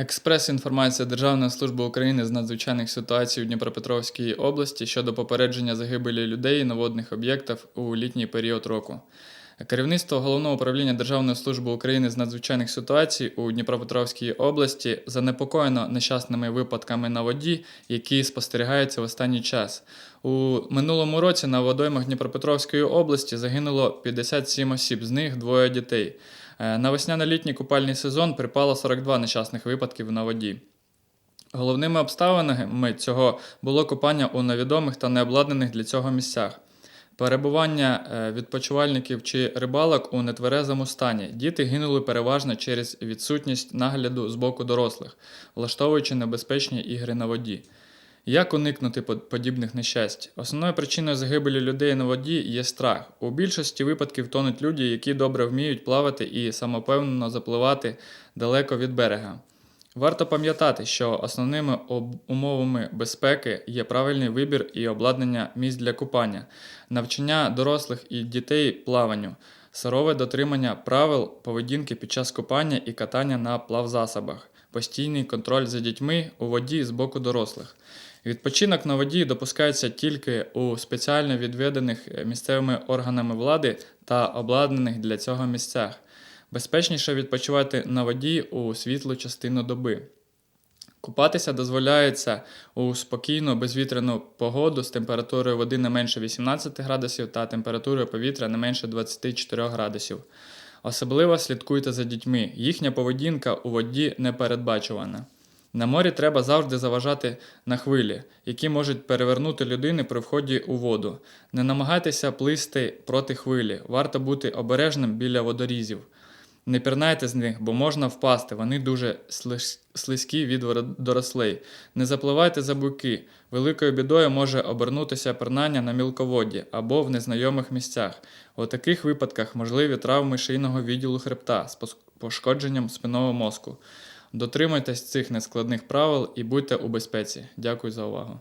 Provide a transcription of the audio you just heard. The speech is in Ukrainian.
Експрес-інформація Державної служби України з надзвичайних ситуацій у Дніпропетровській області щодо попередження загибелі людей на водних об'єктах у літній період року. Керівництво Головного управління Державної служби України з надзвичайних ситуацій у Дніпропетровській області занепокоєно нещасними випадками на воді, які спостерігаються в останній час. У минулому році на водоймах Дніпропетровської області загинуло 57 осіб, з них двоє дітей. Е, На весняно-літній купальний сезон припало 42 нещасних випадків на воді. Головними обставинами цього було купання у невідомих та необладнаних для цього місцях. Перебування е, відпочивальників чи рибалок у нетверезому стані. Діти гинули переважно через відсутність нагляду з боку дорослих, влаштовуючи небезпечні ігри на воді. Як уникнути подібних нещасть? Основною причиною загибелі людей на воді є страх. У більшості випадків тонуть люди, які добре вміють плавати і самопевнено запливати далеко від берега. Варто пам'ятати, що основними умовами безпеки є правильний вибір і обладнання місць для купання, навчання дорослих і дітей плаванню, сурове дотримання правил поведінки під час купання і катання на плавзасобах, постійний контроль за дітьми у воді з боку дорослих. Відпочинок на воді допускається тільки у спеціально відведених е, місцевими органами влади та обладнаних для цього місцях. Безпечніше відпочивати на воді у світлу частину доби. Купатися дозволяється у спокійну безвітряну погоду з температурою води не менше 18 градусів та температурою повітря не менше 24 градусів. Особливо слідкуйте за дітьми. Їхня поведінка у воді непередбачувана. На морі треба завжди заважати на хвилі, які можуть перевернути людини при вході у воду. Не намагайтеся плисти проти хвилі, варто бути обережним біля водорізів. Не пірнайте з них, бо можна впасти, вони дуже слизькі від дорослей. Не запливайте за буки. Великою бідою може обернутися пірнання на мілководді або в незнайомих місцях. У таких випадках можливі травми шийного відділу хребта з пошкодженням спинного мозку. Дотримуйтесь цих нескладних правил і будьте у безпеці. Дякую за увагу.